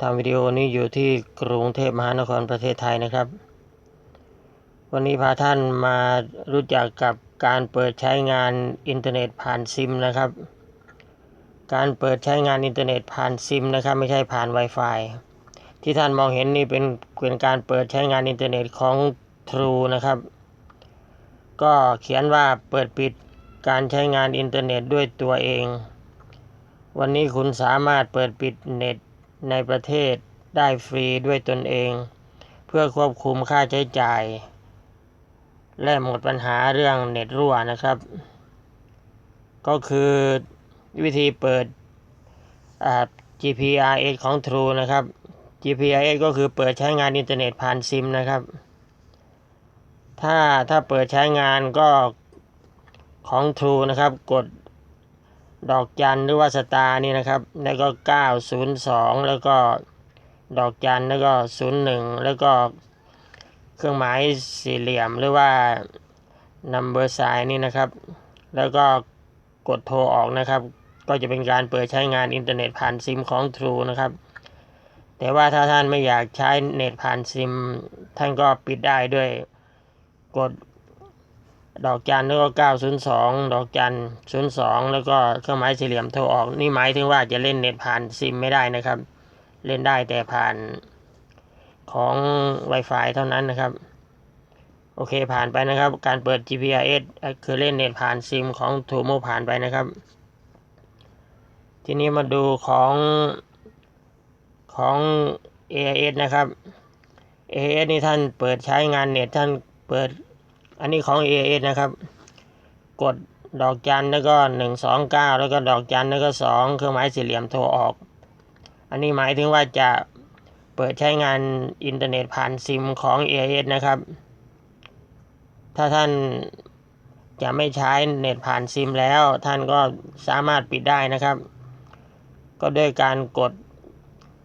ทำวิดีโอนี้อยู่ที่กรุงเทพมหานครประเทศไทยนะครับ วันนี้พาท่านมารู้จักกับการเปิดใช้งานอินเทอร์เน็ตผ่านซิมนะครับ การเปิดใช้งานอินเทอร์เน็ตผ่านซิมนะครับ ไม่ใช่ผ่าน Wi-Fi ที่ท่านมองเห็นนี่เป็นเป็นการเปิดใช้งานอินเทอร์เน็ตของ True นะครับ ก็เขียนว่าเปิดปิดการใช้งานอินเทอร์เน็ตด้วยตัวเอง วันนี้คุณสามารถเปิดปิดเน็ต ในประเทศได้ฟรีด้วยตนเอง เพื่อควบคุมค่าใช้จ่าย และหมดปัญหาเรื่องเน็ตรั่วนะครับ ก็คือวิธีเปิด GPRS ของ True นะครับ GPRS ก็คือเปิดใช้งานอินเทอร์เน็ตผ่านซิมนะครับ ถ้าถ้าเปิดใช้งานก็ของ True นะครับ กด ดอกจันหรือว่าสตาร์นี่นะครับ แล้วก็902แล้วก็ดอกจันแล้วก็01แล้วก็เครื่องหมายสี่เหลี่ยมหรือว่า number sign นี่นะครับ แล้วก็กดโทรออกนะครับ ก็จะเป็นการเปิดใช้งานอินเทอร์เน็ตผ่านซิมของ True นะครับ แต่ว่าถ้าท่านไม่อยากใช้เน็ตผ่านซิม ท่านก็ปิดได้ด้วย กด ดอกจันแล้วก็902ดอกจัน02แล้วก็เครื่องหมายสี่เหลี่ยมโทรออกนี่หมายถึงว่าจะเล่นเน็ตผ่านซิมไม่ได้นะครับ เล่นได้แต่ผ่านของ Wi-Fi เท่านั้นนะครับ โอเคผ่านไปนะครับ การเปิด GPRS คือเล่นเน็ตผ่านซิมของ t r u e m o ผ่านไปนะครับ ทีนี้มาดูของของ AIS นะครับ AIS นี่ท่านเปิดใช้งานเน็ตท่านเปิด อันนี้ของ AIS นะครับ กดดอกจันแล้วก็หนึ่งสองเก้าแล้วก็ดอกจันแล้วก็สองเครื่องหมายสี่เหลี่ยมโทรออก อันนี้หมายถึงว่าจะเปิดใช้งานอินเทอร์เน็ตผ่านซิมของ AIS นะครับ ถ้าท่านจะไม่ใช้เน็ตผ่านซิมแล้วท่านก็สามารถปิดได้นะครับ ก็ด้วยการกด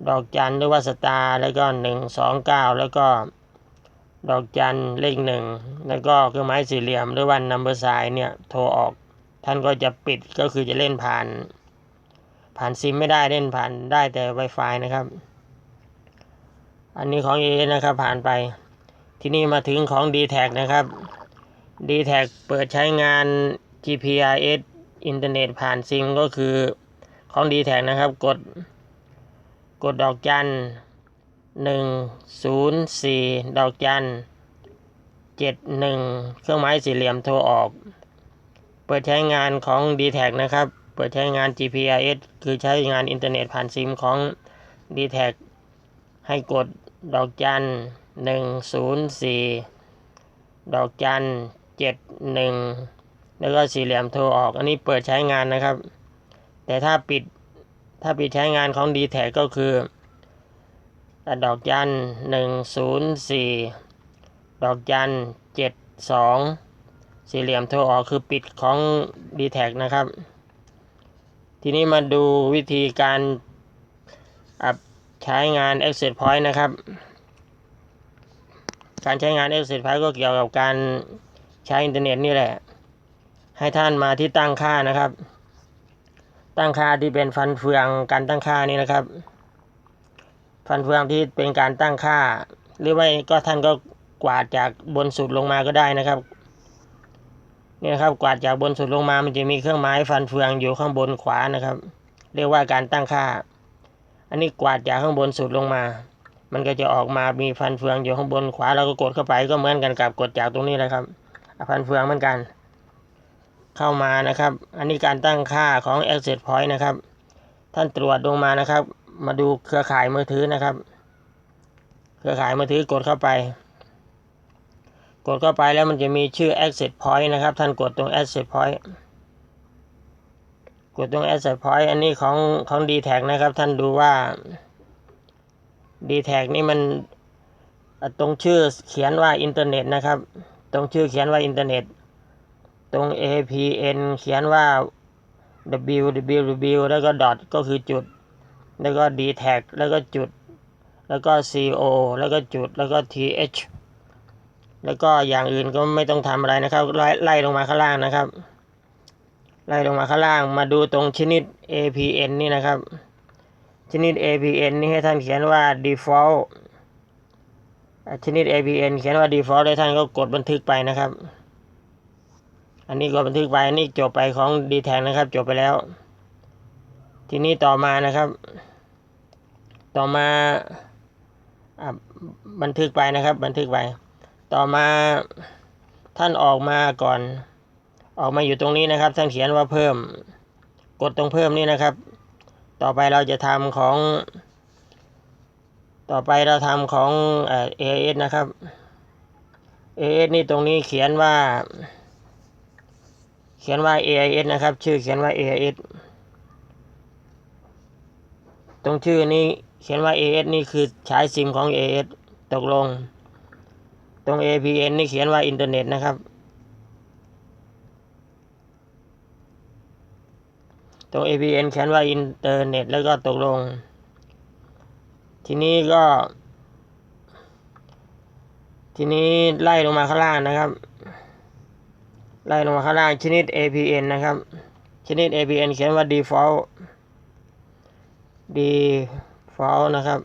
ดอกจันหรือว่าสตาร์แล้วก็หนึ่งสองเก้าแล้วก็ ดอกจันเลขหนึ่งแล้วก็เครื่องหมายสี่เหลี่ยมหรือว่านัมเบอร์ไซน์เนี่ยโทรออก ท่านก็จะปิดก็คือจะเล่นผ่าน ผ่านซิมไม่ได้เล่นผ่านได้แต่ Wi-Fi นะครับ อันนี้ของ a อนะครับผ่านไป ที่นี่มาถึงของ d t แทนะครับ d t แทเปิดใช้งาน GPRS อินเทอร์เน็ตผ่านซิมก็คือของ d t แทนะครับ กด กดดอกจัน หนึ่งศูนย์สี่ดอกจันเจ็ดหนึ่งเครื่องหมายสี่เหลี่ยมโทรออก เปิดใช้งานของ d t แทนะครับ เปิดใช้งาน GPRS คือใช้งานอินเทอร์เน็ตผ่านซิมของ d t แทให้กดดอกจันหนึ่งศูนย์สี่ดอกจันเจ็ดหนึ่งแล้วก็สี่เหลี่ยมโทรออก อันนี้เปิดใช้งานนะครับ แต่ถ้าปิดถ้าปิดใช้งานของ d t แทก็คือ ดอกจันหนึ่งศูนย์สี่ดอกจันเจ็ดสองสี่เหลี่ยมโทรออกคือปิดของ d t แทนะครับ ทีนี้มาดูวิธีการใช้งาน Exit Point นะครับ การใช้งาน Exit Point ก็เกี่ยวกับการใช้อินเทอร์เน็ตนี่แหละ ให้ท่านมาที่ตั้งค่านะครับ ตั้งค่าที่เป็นฟันเฟืองการตั้งค่านี่นะครับ ฟันเฟืองที่เป็นการตั้งค่า หรือไม่ก็ท่านก็กวาดจากบนสุดลงมาก็ได้นะครับนี่นะครับกวาดจากบนสุดลงมามันจะมีเครื่องหมายฟันเฟืองอยู่ข้างบนขวานะครับ เรียกว่าการตั้งค่า อันนี้กวาดจากข้างบนสุดลงมา มันก็จะออกมามีฟันเฟืองอยู่ข้างบนขวาเราก็กดเข้าไปก็เหมือนกันกับกดจากตรงนี้แหละครับฟันเฟืองเหมือนกัน เข้ามานะครับ อันนี้การตั้งค่าของ Access Point นะครับ ท่านตรวจลงมานะครับ มาดูเครือข่ายมือถือนะครับ เครือข่ายมือถือกดเข้าไป กดเข้าไปแล้วมันจะมีชื่อ Access Point นะครับ ท่านกดตรง Access Point กดตรง Access Point อันนี้ของของ d t แทนะครับ ท่านดูว่า d t แทนี่มันตรงชื่อเขียนว่าอินเทอร์เน็ตนะครับ ตรงชื่อเขียนว่าอินเทอร์เน็ต ตรง APN เขียนว่า www แล้วก็ dot ก็คือจุด แล้วก็ d t แทแล้วก็จุด แล้วก็ co แล้วก็จุด แล้วก็ th แล้วก็อย่างอื่นก็ไม่ต้องทำอะไรนะครับ ไล่ไล่ลงมาข้างล่างนะครับ ไล่ลงมาข้างล่าง มาดูตรงชนิด APN นี่นะครับ ชนิด APN นี่ให้ท่านเขียนว่า default ชนิด APN เขียนว่า default แล้วท่านก็กดบันทึกไปนะครับ อันนี้กดบันทึกไป อันนี้จบไปของ d t แทนะครับ จบไปแล้ว ทีนี้ต่อมานะครับ ต่อมาบันทึกไปนะครับ บันทึกไปต่อมาท่านออกมาก่อน ออกมาอยู่ตรงนี้นะครับ ท่านเขียนว่าเพิ่ม กดตรงเพิ่มนี่นะครับ ต่อไปเราจะทำของ ต่อไปเราทำของเอ่อ AS นะครับ AS นี่ตรงนี้เขียนว่า เขียนว่า AIS นะครับ ชื่อเขียนว่า AIS ตรงชื่อนี้ เขียนว่า AS นี่คือใช้ซิมของ AS ตกลง ตรง APN นี่เขียนว่าอินเทอร์เน็ตนะครับ ตรง APN เขียนว่าอินเทอร์เน็ตแล้วก็ตกลง ทีนี้ก็ ทีนี้ไล่ลงมาข้างล่างนะครับ ไล่ลงมาข้างล่างชนิด APN นะครับ ชนิด APN เขียนว่า default default นะครับ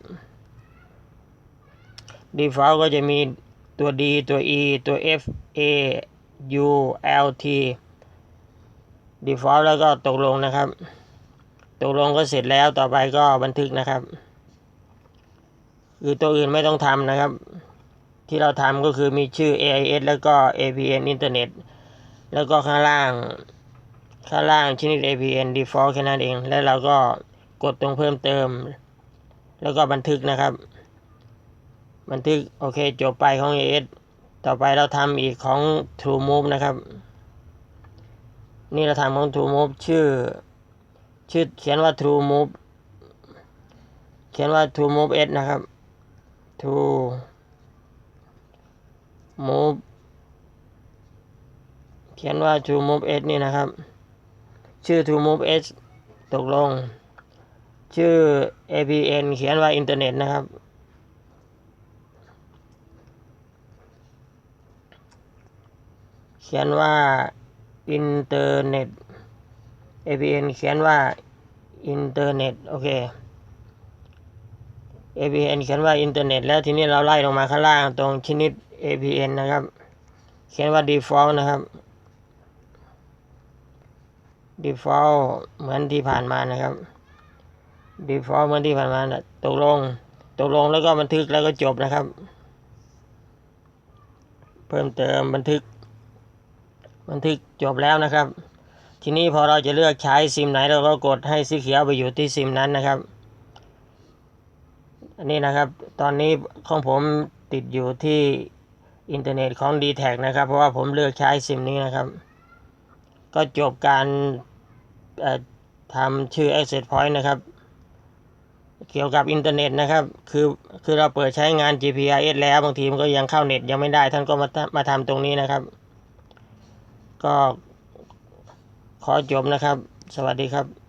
default ก็จะมีตัว D ตัว E ตัว F A U L T default แล้วก็ตกลงนะครับ ตกลงก็เสร็จแล้วต่อไปก็บันทึกนะครับ คือตัวอื่นไม่ต้องทำนะครับ ที่เราทำก็คือมีชื่อ AIS แล้วก็ APN อินเทอร์เน็ตแล้วก็ข้างล่างข้างล่างชนิด APN default แค่นั้นเอง แล้วเราก็กดตรงเพิ่มเติม แล้วก็บันทึกนะครับ บันทึกโอเคจบไปของ AS ต่อไปเราทำอีกของ True Move นะครับ นี่เราทำของ True Move ชื่อ ชื่อเขียนว่า True Move เขียนว่า True Move S นะครับ True Move เขียนว่า True Move S นี่นะครับ ชื่อ True Move S ตกลง ชื่อ APN เขียนว่าอินเทอร์เน็ตนะครับ เขียนว่าอินเทอร์เน็ต APN เขียนว่าอินเทอร์เน็ตโอเค APN เขียนว่าอินเทอร์เน็ตแล้วทีนี้เราไล่ลงมาข้างล่างตรงชนิด APN นะครับ เขียนว่า default นะครับ default เหมือนที่ผ่านมานะครับ default เมือนที่ผ่านมานะตกลง ตกลงแล้วก็บันทึกแล้วก็จบนะครับ เพิ่มเติมบันทึก บันทึกจบแล้วนะครับ ทีนี้พอเราจะเลือกใช้ซิมไหนเราก็กดให้สีเขียวไปอยู่ที่ซิมนั้นนะครับ อันนี้นะครับ ตอนนี้ของผมติดอยู่ที่อินเทอร์เน็ตของ d t แทนะครับ เพราะว่าผมเลือกใช้ซิมนี้นะครับ ก็จบการทำชื่อ access point นะครับ เกี่ยวกับอินเทอร์เน็ตนะครับ คือคือเราเปิดใช้งาน GPRS แล้วบางทีมันก็ยังเข้าเน็ตยังไม่ได้ ท่านก็มามาทำตรงนี้นะครับ ก็ขอจบนะครับ สวัสดีครับ